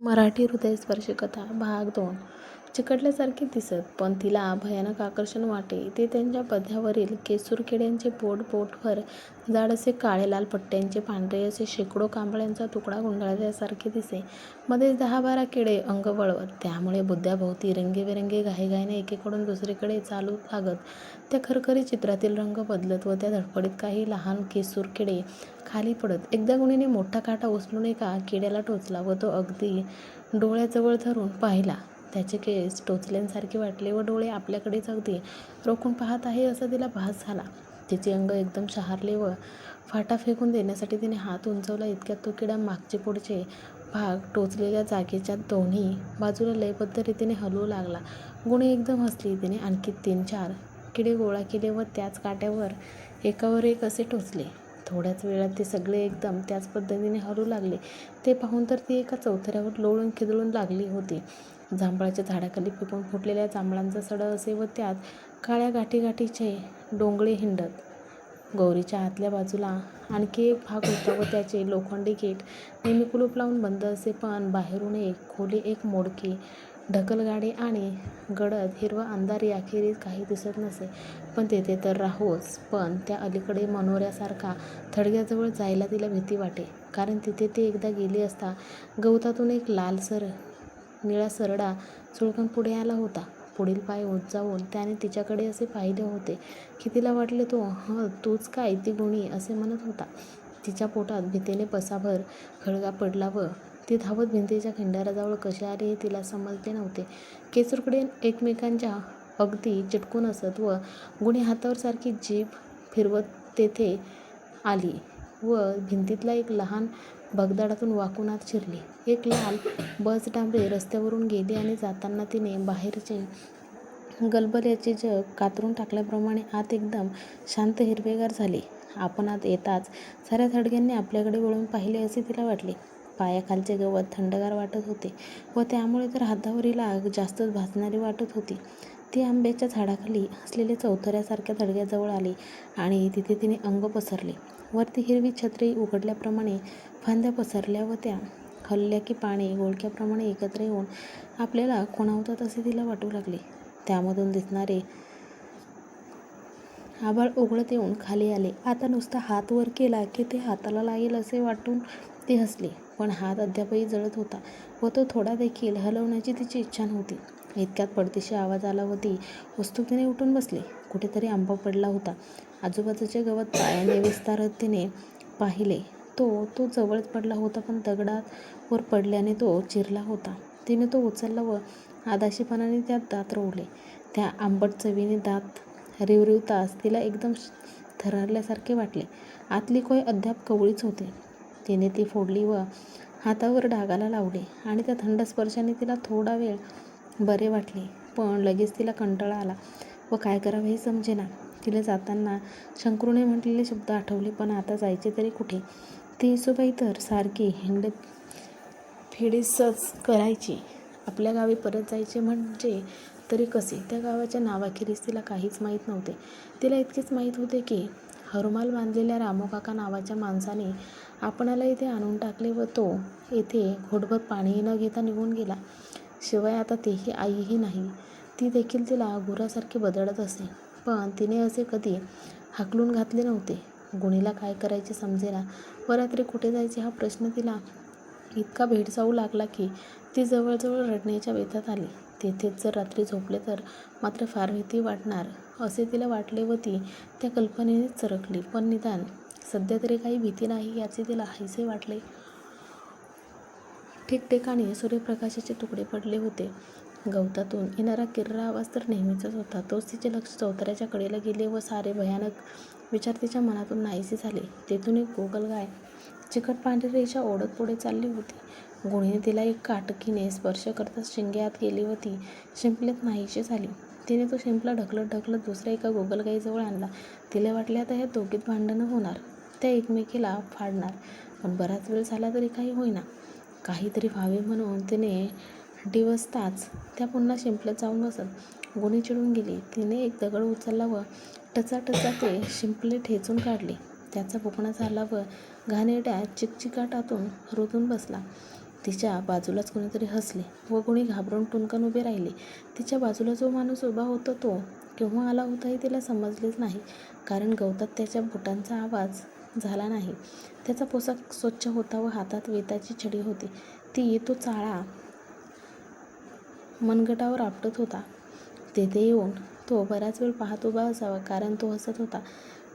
मराठी हृदयस्पर्शी कथा भाग दोन. चिकटल्यासारखे दिसत पण तिला भयानक आकर्षण वाटे ते त्यांच्या पद्यावरील केसूरकिड्यांचे पोट पोटभर जाड असे काळे लाल पट्ट्यांचे पांढरे असे शेकडो कांबळ्यांचा तुकडा गुंडाळल्यासारखे दिसे. मध्येच दहा बारा किडे अंग वळवत. त्यामुळे बुद्ध्याभोवती रंगीबेरंगी घाईघाईने एकीकडून दुसरीकडे चालू लागत. त्या खरखरी चित्रातील रंग बदलत व त्या धडपडीत काही लहान केसूरकिडे खाली पडत. एकदा गुणीने मोठा काटा उचलून एका किड्याला टोचला व तो अगदी डोळ्याजवळ धरून पाहिला. त्याचे केस टोचल्यांसारखे वाटले व डोळे आपल्याकडेच अगदी रोखून पाहत आहे असा तिला भास झाला. तिचे अंग एकदम शहारले व फाटा फेकून देण्यासाठी तिने हात उंचवला इतक्यात तो किडा मागचे पुढचे भाग टोचलेल्या जागेच्या दोन्ही बाजूला लयबद्ध रीतीने हलवू लागला. गुणी एकदम हसली. तिने आणखी तीन चार किडे गोळा केले व त्याच काट्यावर एकावर एक असे टोचले. थोड्याच वेळात ते सगळे एकदम त्याच पद्धतीने हरू लागले. ते पाहून तर ती एका चौथऱ्यावर लोळून खिदळून लागली होती. जांभळाच्या झाडाखाली फेकून फुटलेल्या जांभळांचा सडा असे व त्यात काळ्या गाठीगाठीचे डोंगळे हिंडत. गौरीच्या आतल्या बाजूला आणखी एक भाग होता व त्याचे लोखंडी गेट नेहमी कुलूप लावून बंद असे पण बाहेरून एक खोली एक मोडके ढकलगाडी आणि गडद हिरवा अंधारी अखेरीस काही दिसत नसे. पण तेथे तर राहोच पण त्या अलीकडे मनोऱ्यासारखा थडग्याजवळ जायला तिला भीती वाटे. कारण तिथे ते एकदा गेली असता गवतातून एक लालसर निळा सरडा चुळकून पुढे आला होता. पुढील पाय उंचावून त्याने तिच्याकडे असे पाहिले होते की तिला वाटले तो हं तूच काय ती गुणी असे म्हणत होता. तिच्या पोटात भीतीने पसाभर खळगा पडला व ती धावत भिंतीच्या खिंडाऱ्याजवळ कशी आली हे तिला समजले नव्हते. केसूरकिडे एकमेकांच्या अगदी चिटकून असत व गुणी हातावर सारखी जीभ फिरवत तेथे आली व भिंतीतला एक लहान भगदाडातून वाकून आत शिरली. एक लाल बस डांबरी रस्त्यावरून गेली आणि जाताना तिने बाहेरचे गलबल्याचे जग कातरून टाकल्याप्रमाणे आत एकदम शांत हिरवेगार झाले. आपण आत येताच साऱ्या थडग्यांनी आपल्याकडे वळून पाहिले असे तिला वाटले. पायाखालचे गवत थंडगार वाटत होते व त्यामुळे तर हातावरील आग जास्तच भाजणारी वाटत होती. ती आंब्याच्या झाडाखाली असलेल्या चौथऱ्यासारख्या थडग्याजवळ आली आणि तिथे तिने अंग पसरले. वरती हिरवी छत्री उघडल्याप्रमाणे फांद्या पसरल्या व त्या हलल्या की पाने गोळक्याप्रमाणे एकत्र येऊन आपल्याला खुणावतात असे तिला वाटू लागले. त्यामधून दिसणारे आभाळ उघडत येऊन खाली आले. आता नुसता हात वर केला की ते हाताला लागेल असे वाटून ती हसली. पण हात अद्यापही जळत होता व तो थोडादेखील हलवण्याची तिची इच्छा नव्हती. इतक्यात पडतीशी आवाज आला व ती उत्सुकतेने उठून बसली. कुठेतरी आंबा पडला होता. आजूबाजूचे गवत पायाने विस्तारत तिने पाहिले. तो तो जवळच पडला होता पण दगडात वर पडल्याने तो चिरला होता. तिने तो उचलला व आदाशीपणाने त्यात दात रोवले. त्या आंबट चवीने दात रिवरिवताच तिला एकदम थरारल्यासारखे वाटले. आतली कोय अद्याप कवळीच होती. तिने ती फोडली व हातावर डागाला लावले आणि त्या थंड स्पर्शाने तिला थोडा वेळ बरे वाटले. पण लगेच तिला कंटाळा आला व काय करावे हे समजेना. तिला जाताना शंकरूने म्हटलेले शब्द आठवले. पण आता जायचे तरी कुठे? ती येसूबाई तर सारखी हिंडफिडिसच करायची. आपल्या गावी परत जायचे म्हणजे तरी कसे? त्या गावाच्या नावाखेरीस तिला काहीच माहीत नव्हते. तिला इतकेच माहीत होते की हरुमाल बांधलेल्या रामोकाका नावाच्या माणसाने आपणाला इथे आणून टाकले व तो येथे घोटभर पाणीही न घेता निघून गेला. शिवाय आता तेही आईही नाही. ती देखील तिला गुरासारखी बदळत असे. पण तिने असे कधी हाकलून घातले नव्हते. गुणीला काय करायचे समजेना व रात्री कुठे जायचे हा प्रश्न तिला इतका भेडसावू लागला की ती जवळजवळ रडण्याच्या बेतात आली. तेथेच जर रात्री झोपले तर मात्र फार भीती वाटणार असे तिला वाटले व ती त्या कल्पनेनेच चरकली. पण निदान सध्या तरी काही भीती नाही याचे तिला हायसे वाटले. ठिकठिकाणी सूर्यप्रकाशाचे तुकडे पडले होते. गवतातून येणारा किर्रा आवाज तर नेहमीचाच होता तोच तिचे लक्ष चौथऱ्याच्या कडेला गेले व सारे भयानक विचार तिच्या मनातून नाहीसे झाले. तेथून एक गोगलगाय चिकट पांढरी रेषा ओढत पुढे चालली होती. गुणीने तिला एक काटकीने स्पर्श करताच शिंगे आत गेली व ती शिंपल्यात नाहीशी झाली. तिने तो शिंपला ढकलत ढकलत दुसऱ्या एका गोगलगाईजवळ आणला. तिला वाटले आता ह्या दोघीत भांडणं होणार. त्या एकमेकीला फाडणार. पण बराच वेळ झाला तरी काही होईना. काहीतरी व्हावे म्हणून तिने दिवसताच त्या पुन्हा शिंपल्यात जाऊन बसत. गुणी चिडून गेली. तिने एक दगड उचलला व टचाटचा ते शिंपले ठेचून काढले. त्याचा बुकणा झाला व घाणेरड्या चिकचिकाटातून रुतून बसला. तिच्या बाजूलाच कोणीतरी हसले व कोणी घाबरून टुणकन उभे राहिले तिच्या बाजूला जो माणूस उभा होता तो केव्हा आला होता हे तिला समजलेच नाही कारण गवतात त्याच्या बुटांचा आवाज झाला नाही. त्याचा पोशाख स्वच्छ होता व हातात वेताची छडी होती. ती तो चाळा मनगटावर आपटत होता. तेथे येऊन तो बराच वेळ पाहत उभा असावा कारण तो हसत होता.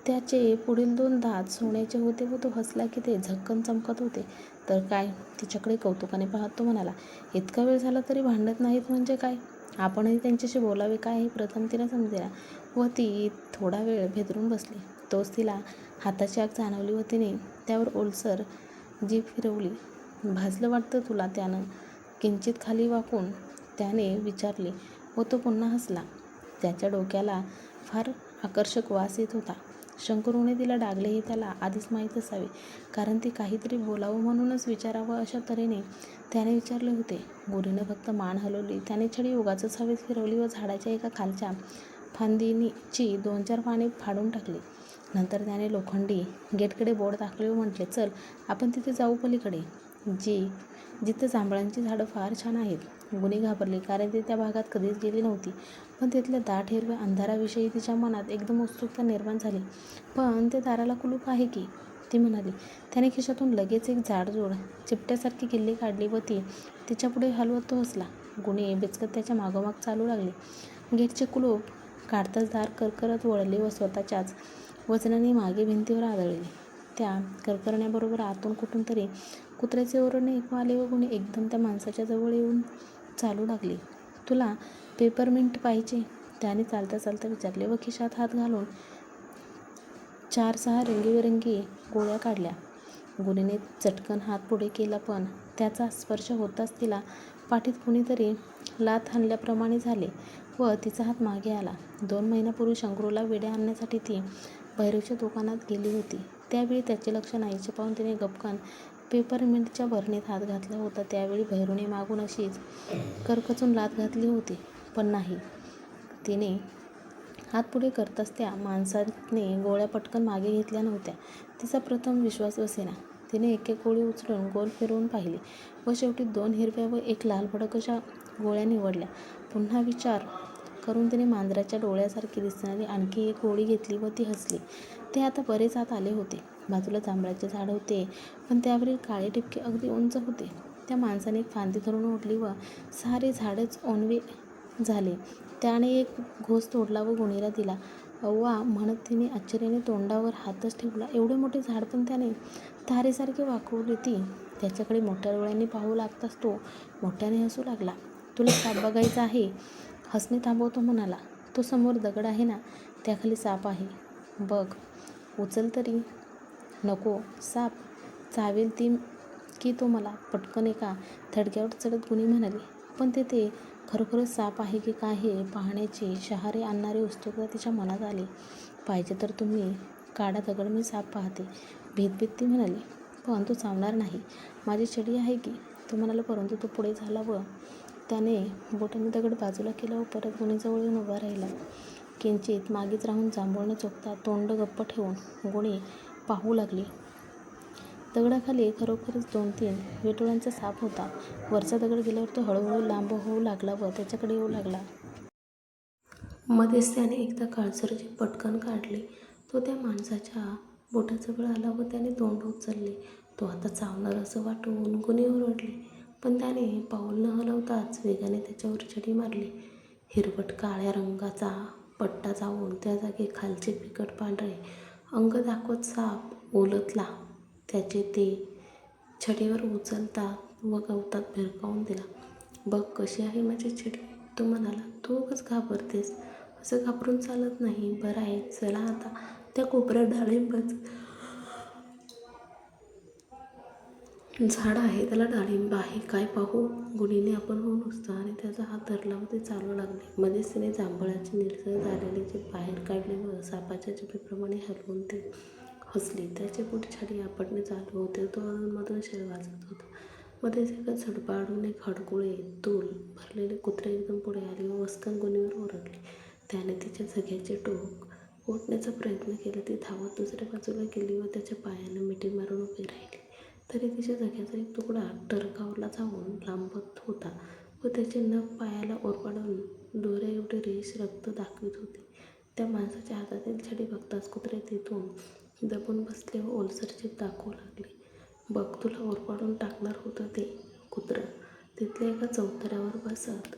त्याचे पुढील दोन दात सोन्याचे होते व तो हसला की ते झक्कन चमकत होते. तर काय? तिच्याकडे कौतुकाने पाहत तो म्हणाला इतका वेळ झाला तरी भांडत नाहीत म्हणजे काय? आपणही त्यांच्याशी बोलावे काय हे प्रथम तिला समजेला व ती थोडा वेळ भेदरून बसली. तोच तिला हाताची आग जाणवली व तिने त्यावर ओलसर जीभ फिरवली. भाजलं वाटतं तुला त्यानं? किंचित खाली वाकून त्याने विचारले व तो पुन्हा हसला. त्याच्या डोक्याला फार आकर्षक वास येत होता. शंकरूने तिला डागले हे त्याला आधीच माहीत असावे कारण ती काहीतरी बोलावं म्हणूनच विचारावं अशा तऱ्हेने त्याने विचारले होते. गुरीनं फक्त मान हलवली त्याने छडी उगाचच हवेत फिरवली व झाडाच्या एका खालच्या फांदीनीची दोन चार पाने फाडून टाकली. नंतर त्याने लोखंडी गेटकडे बोर्ड दाखवले व म्हटले चल आपण तिथे जाऊ पलीकडे. जी जिथे जांभळांची झाडं फार छान आहेत. गुणी घाबरली कारण ती त्या भागात कधीच गेली नव्हती. पण तिथल्या दाट हिरव्या अंधाराविषयी तिच्या मनात एकदम उत्सुकता निर्माण झाली. पण ते दाराला कुलूप आहे की? ती म्हणाली. त्याने खिशातून लगेच एक जाडजूड चिपट्यासारखी किल्ली काढली व ती तिच्यापुढे हलवत तो हसला. गुणी बेचकत त्याच्या मागोमाग चालू लागले. गेटचे कुलूप काढताच दार करकरत वळले व स्वतःच्याच वजनाने मागे भिंतीवर आदळले. त्या करकरण्याबरोबर आतून कुठून तरी कुत्र्याचे ओरडणे ऐकू आले व गुणी एकदम त्या माणसाच्या जवळ येऊन चालू लागली. तुला पेपरमिंट पाहिजे? त्याने चालता चालता विचारले व खिशात हात घालून चार सहा रंगीबेरंगी गोळ्या काढल्या. गुणीने चटकन हात पुढे केला पण त्याचा स्पर्श होताच तिला पाठीत कुणीतरी लात हाणल्याप्रमाणे झाले व तिचा हात मागे आला. दोन महिन्यापूर्वी शंकरूला वेड्या आणण्यासाठी ती भैरवच्या दुकानात गेली होती. त्यावेळी त्याचे लक्ष नाहीचे पाहून तिने गपकन पेपरमिंटच्या भरणीत हात घातला होता. त्यावेळी भैरूने मागून अशीच करकचून लाथ घातली होती पण नाही. तिने हात पुढे करताच त्या माणसाने गोळ्या पटकन मागे घेतल्या नव्हत्या. तिचा प्रथम विश्वास बसेना तिने एक एक गोळी उचलून गोल फिरवून पाहिली व शेवटी दोन हिरव्या व एक लाल भडक अशा गोळ्या निवडल्या. पुन्हा विचार करून तिने मांजराच्या डोळ्यासारखी दिसणारी आणखी एक गोळी घेतली व ती हसली. ते आता बरेच आत आले होते. बाजूला जांभळाचे झाड होते पण त्यावरील काळे टिपके अगदी उंच होते. त्या माणसाने एक फांदी धरून ओढली व सारे झाडच ओनवे झाले. त्याने एक घोस तोडला व गुणीला दिला. वा म्हणत तिने आश्चर्याने तोंडावर हातच ठेवला. एवढे मोठे झाड पण त्याने तारेसारखे वाकवली ती. त्याच्याकडे मोठ्या डोळ्यांनी पाहू लागताच तो. मोठ्याने हसू लागला. तुला साप बघायचा आहे? हसणे थांबवतो म्हणाला तो समोर दगड आहे ना त्याखाली साप आहे. बघ उचल तरी. नको साप. चावेल ती की तो मला? पटकन एका थडक्यावर चढत गुणी म्हणाली. पण तेथे खरोखरच साप आहे की काय हे पाहण्याची शहारे आणणारी उत्सुकता तिच्या मनात आली. पाहिजे तर तुम्ही काढा दगड मी साप पाहते. भीत भीत ती म्हणाली. पण तो चावणार नाही. माझी छडी आहे की? तो म्हणाला परंतु तो पुढे झाला व त्याने बोटाने दगड बाजूला केला व परत गुणीजवळ येऊन उभा राहिला. किंचित मागेच राहून जांभूळने चोखता तोंड गप्प ठेवून गुणी पाहू लागली. दगडाखाली खरोखरच दोन तीन वेटोळ्यांचा साप होता. वरचा दगड गेल्यावर तो हळूहळू लांब होऊ लागला व त्याच्याकडे येऊ लागला. मध्येच त्याने एकदा काळसरची पटकन काढली. तो त्या माणसाच्या बोटाजवळ आला व त्याने तोंड उचलले. तो आता चावणार असं वाटून गुणी ओरडले. पण त्याने पाऊल न हलवताच वेगाने त्याच्यावर छडी मारली. हिरवट काळ्या रंगाचा पट्टा जाऊन त्या जागी खालचे फिकट पांढरे अंग दाखवत साप ओलतला. त्याचे ते छडीवर उचलतात व गवतात भिरकावून दिला. बघ कशी आहे माझी छडी. तो म्हणाला तू उगाच घाबरतेस. असं घाबरून चालत नाही. बरं आहे. चला आता त्या कोपऱ्यात डाळिंबाचं झाड आहे त्याला डाळिंब आहे. काय पाहू? गुणीने आपण होऊन नुसतं आणि त्याचा हात धरला व ते चालू लागले. मध्येच तिने जांभळाचे निरसळ झालेले जे बाहेर काढले व सापाच्या चिपीप्रमाणे हलवून ते हसली. त्याचे पुढे छाडी आपटणे चालू होते. तो अधूनमधून शेर वाजत होता. मध्येच एका झडपाडून एक हडकुळे तूल भरलेले कुत्रे एकदम पुढे आले व वस्कन गुणीवर ओरडले. त्याने तिच्या झग्याचे टोक ओढण्याचा प्रयत्न केला. ती धावत दुसऱ्या बाजूला गेली व त्याच्या पायानं मिठी मारून उभी राहिली. तरी तिच्या जाग्याचा एक तुकडा टरकावरला जाऊन लांबत होता व त्याचे नख पायाला ओरपाडून दोऱ्या एवढे रेष रक्त दाखवित होते. त्या माणसाच्या हातातील छडी बघताच कुत्रे तिथून दबून बसले व ओलसरचे दाखवू लागले. "बघ, तुला ओरपाडून टाकणार होतं ते कुत्रं" तिथल्या एका चौतऱ्यावर बसत